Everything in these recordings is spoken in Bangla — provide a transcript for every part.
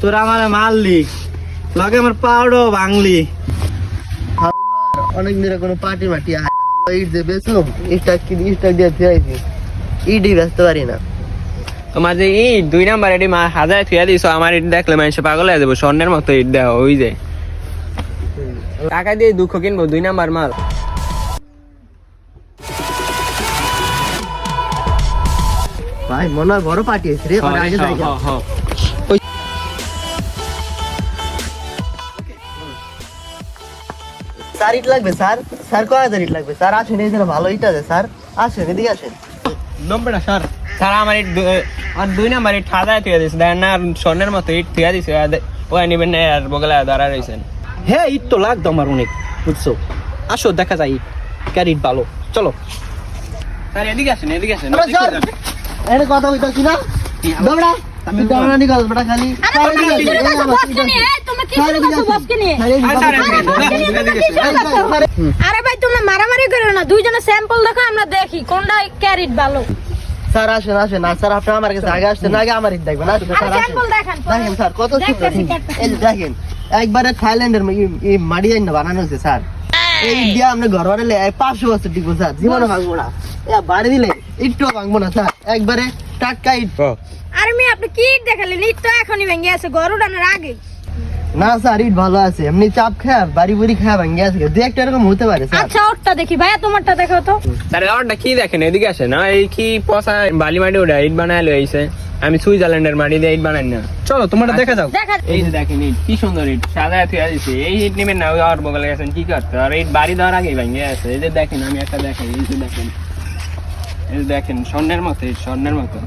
তোরা আমার মারলি লগে আমার পাউডো ভাঙলি। অনেক দিনে কোনো পার্টি মাটি আয় ইট যে বেচলাম ইটটা কি ইটটা দিয়ে ফিরাইছি ইটই বেচতে পারি না। তোমার যে ইট দুই নাম্বার এটি মা হাজার থুয়া দিছো আমার ইট দেখলে মানুষ পাগল হয়ে যাব স্বর্ণের মতো ইট দেওয়া ওই যে। টাকা দিয়ে দুঃখ কিনবো দুই নাম্বার মাল। ভাই মনে হয় বড় পার্টি হয়েছে রে আগে যাই স্যার ইট লাগবে স্যার। স্যার কয় হাজার ইট লাগবে? স্যার আসেন এই ভালো ইট আছে স্যার। আসেন এদিকে আসেন। নম্বরটা স্যার। তারা আমার ইট আর দুই নাম্বার ইট হাজার থুয়া দিছে। দেখেন না স্বর্ণের মতো ইট থুয়া দিছে। ওই নিবেন না আর বগলে দাঁড়া রয়েছেন হ্যাঁ ইট তো লাগতো আমার অনেক বুঝছ? আসো দেখা যায় ইট ক্যারিট ভালো। চলো। স্যার এদিকে আসেন এদিকে আসেন। আরে স্যার এর কথা হইতাছি না। দৌড়া। আমি দৌড়া নি গল খালি আরে আসেন, আসেন। আসেন, আসেন। ভাই তোমরা মারামারি করো না দুইজনে স্যাম্পল দেখো আমরা দেখি কোনটা ক্যারিট ভালো। স্যার আসেন আসেন। আর স্যার আপনি আমার কাছে আগে আসছেন আগে আমার দেখবেন। আসেন স্যার আসেন। স্যাম্পল দেখান স্যার কত দেখেন একবারে থাইল্যান্ডের ম- এই মাটি আইন বানানো হয়েছে স্যার। এই দিয়ে আমরা ঘর বানালে পাঁচশো বছর টিকবো স্যার। জীবনে ভাঙবো না। এ বাড়ি দিলে একটু ভাঙবো না স্যার। একবারে টাটকা ইট। আরে মি আপনি কি দেখালেন? ইট তো এখনই ভেঙে আছে গরু ডানার আগে। না স্যার ইট ভালো আছে। এমনি চাপ খায় বাড়ি বুড়ি খায় ভাঙে আছে। দু একটা এরকম হতে পারে স্যার। আচ্ছা ওরটা দেখি। ভাইয়া তোমারটা দেখো তো। স্যার আমারটা কি দেখেন? এদিকে আসেন। না এই কি পচা বালি মাটি ওটা? ইট বানায় লইছে আমি সুইজারল্যান্ডের মাটি দিয়ে ইট বানাই না। চলো তোমরা দেখা যাও। এই যে দেখেন ইট কি সুন্দর ইট। সাদা থুয়া দিছে। এই ইট নেবেন না ওই আর বগলে গেছেন। কি করতে? আর ইট বাড়ি দেওয়ার আগেই ভেঙে আছে। এই যে দেখেন আমি একটা দেখেন এই যে দেখেন। এই দেখেন স্বর্ণের মতো ইট স্বর্ণের মতো।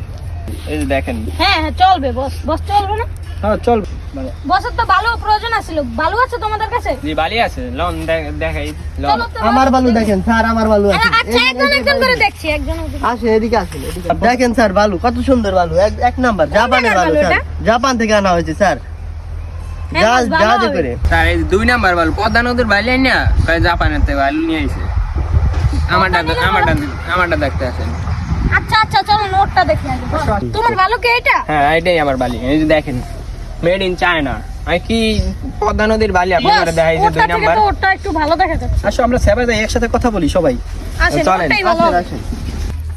এই যে দেখেন। হ্যাঁ হ্যাঁ চলবে বস বস চলবে না? হ্যাঁ চল বসের তো ভালো প্রয়োজন আছিল। ভালো আছে তোমাদের কাছে? জি বালি আছে। লন দেখাই লন। আমার বালু দেখেন স্যার আমার বালু আছে। আচ্ছা একজন একজন করে দেখছি একজন। এদিকে আসেন দেখেন স্যার বালু কত সুন্দর বালু। এক- এক নাম্বার জাপানের বালু বালু স্যার। জাপান থেকে আনা হয়েছে স্যার। হ্যাঁ, জাহাজ জাহাজে করে। স্যার এই দুই নাম্বার বালু পদ্মা নদীর বালি না জাপানের থেকে বালু নিয়ে আইছে। আমারটা আমারটা আমারটা দেখতে আসেন। আচ্ছা আচ্ছা চলো নোটটা দেখি আগে তোমার ভালো কি এটা হ্যাঁ এটাই আমার বালি। এই যে দেখেন মেড ইন চায়না আমি কি পদ্মা নদীর বালি আপনারা দেখাই যে দুই নাম্বার? তো ওরটা একটু ভালো দেখা যাচ্ছে। আসো আমরা সেবা যাই একসাথে কথা বলি সবাই। আসেন চলেন,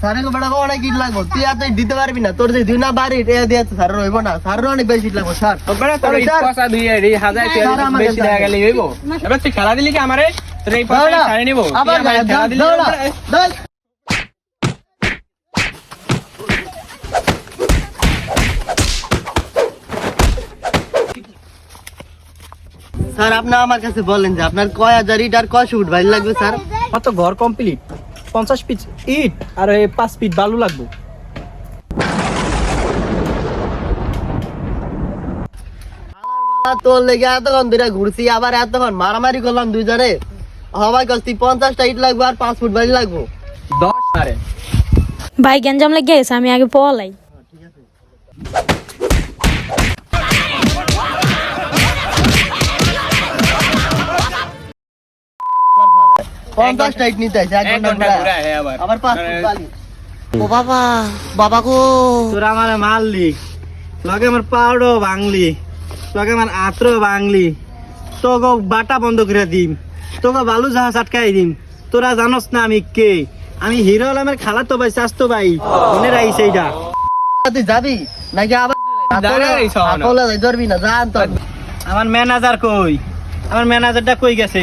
আসেন বেড়া অনেক ইট লাগবো। তুই ইট দিতে পারবি না। তোর যে দুই না বাড়ি এটা দিয়ে স্যার রইব না। স্যার অনেক বেশি লাগবো। পয়সা দুই এই হাজার বেশি। গেলে হইব। এবার তুই খেলা দিলি কি আমারে? তোর এই পয়সা নিব। আবার খেলা দিলি দৌড়া, আমারে- দৌড়। স্যার আপনি আমার কাছে বলেন যে আপনার কয় হাজার ইট আর কয় ফুট বাইর লাগবে স্যার? আমার তো ঘর কমপ্লিট পঞ্চাশ পিস ইট আর এই পাঁচ ফিট বালু লাগবে। তোর লেগে এতক্ষণ ধরে ঘুরছি আবার এতক্ষণ মারামারি করলাম দুইজনে। সবাই কস্তি পঞ্চাশটা ইট লাগবে আর পাঁচ ফুট বাইর লাগবো। দশ ভাই গেঞ্জাম লেগে গেছে আমি আগে পলাই পঞ্চাশটা ইট নিতে আছে এক এক ঘণ্টা ঘণ্টা ঘুরায়। ঘুরায়, হ্যাঁ, আবার। আবার পাঁচ ও বাবা বাবা গো। তোরা আমার মারলি। লগে আমার পাউডো ভাঙলি। লগে আমার আত্র ভাঙলি। তোকে বাটা বন্ধ করে দিম। তোকে বালু জাহাজ আটকাই দিম। তোরা জানোস না আমি কে। আমি হিরো আলমের খালাতো ভাই স্বাস্থ্য ভাই। মনে রাখিস এইটা। তুই যাবি? নাকি আবার ধরবি না জান তো আমার ম্যানেজার কই? আমার ম্যানেজারটা কই গেছে?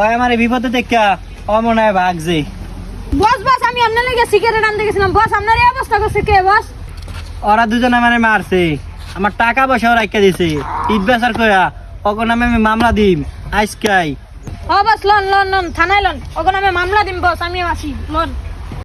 ওই আমার এই বিপদে দেখা ও মনে হয় ভাগছে বস বস আমি আপনার লেগে সিগারেট আনতে গেছিলাম বস আপনার এই অবস্থা করছে কে বস? ওরা দুজনে মানে মারছে। আমার টাকা পয়সাও রাখা দিছে। ইট বেচার কইরা ওকে নামে আমি মামলা দিম। আজকাই। ও বস লন লন লন থানায় লন। ওখানে আমি মামলা দিম বস আমি আসি লন।